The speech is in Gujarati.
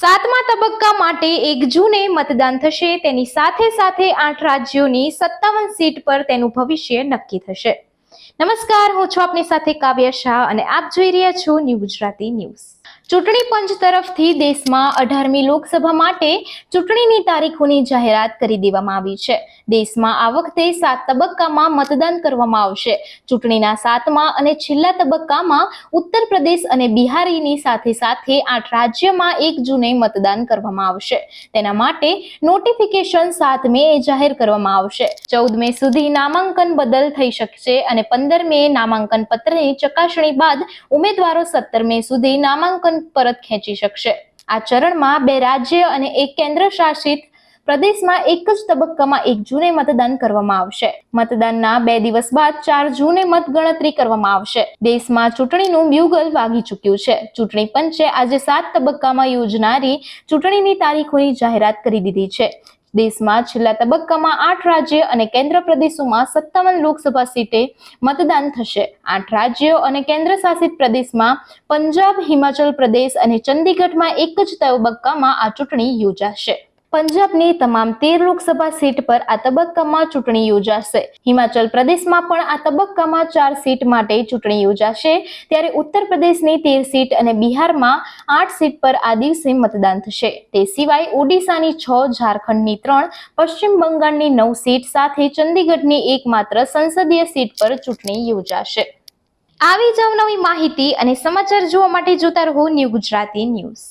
સાતમા તબક્કા માટે એક જૂને મતદાન થશે. તેની સાથે સાથે આઠ રાજ્યોની સત્તાવન સીટ પર તેનું ભવિષ્ય નક્કી થશે. નમસ્કાર, હું છું આપની સાથે કાવ્ય શાહ અને આપ જોઈ રહ્યા છો ન્યૂ ગુજરાતી ન્યૂઝ. ચૂંટણી પંચ તરફથી દેશમાં અઢારમી લોકસભા માટે ચૂંટણીની તારીખોની જાહેરાત કરી દેવામાં આવી છે. દેશમાં આ વખતે સાત તબક્કામાં મતદાન કરવામાં આવશે. ચૂંટણીના સાતમા અને છેલ્લા તબક્કામાં ઉત્તર પ્રદેશ અને બિહારીની સાથે સાથે આઠ રાજ્યમાં એક જૂને મતદાન કરવામાં આવશે. તેના માટે નોટિફિકેશન સાત મે જાહેર કરવામાં આવશે. ચૌદ મે સુધી નામાંકન બદલ થઈ શકશે અને પંદર મે નામાંકન પત્રની ચકાસણી બાદ ઉમેદવારો સત્તર મે સુધી નામાંકન પરત ખેંચી શકશે. આ ચરણમાં બે રાજ્ય અને એક કેન્દ્ર શાસિત પ્રદેશમાં એક જ તબક્કામાં એક જૂને મતદાન કરવામાં આવશે. મતદાનના બે દિવસ બાદ ચાર જૂને મતગણતરી કરવામાં આવશે. દેશમાં ચૂંટણીનું બ્યુગલ વાગી ચૂક્યું છે. ચૂંટણી પંચે આજે સાત તબક્કામાં યોજનારી ચૂંટણીની તારીખોની જાહેરાત કરી દીધી છે. દેશમાં છેલ્લા તબક્કામાં આઠ રાજ્ય અને કેન્દ્ર પ્રદેશોમાં સત્તાવન લોકસભા સીટે મતદાન થશે. આઠ રાજ્યો અને કેન્દ્ર શાસિત પ્રદેશમાં પંજાબ, હિમાચલ પ્રદેશ અને ચંદીગઢમાં એક જ તબક્કામાં આ ચૂંટણી યોજાશે. પંજાબની તમામ તેર લોકસભા સીટ પર આ તબક્કામાં ચૂંટણી યોજાશે. હિમાચલ પ્રદેશમાં પણ આ તબક્કામાં ચાર સીટ માટે ચૂંટણી યોજાશે. ત્યારે ઉત્તર પ્રદેશની તેર સીટ અને બિહારમાં આઠ સીટ પર આ દિવસે મતદાન થશે. તે સિવાય ઓડિશાની છ, ઝારખંડની ત્રણ, પશ્ચિમ બંગાળની નવ સીટ સાથે ચંદીગઢની એકમાત્ર સંસદીય સીટ પર ચૂંટણી યોજાશે. આવી જ નવી માહિતી અને સમાચાર જોવા માટે જોતા રહો ન્યૂ ગુજરાતી ન્યૂઝ.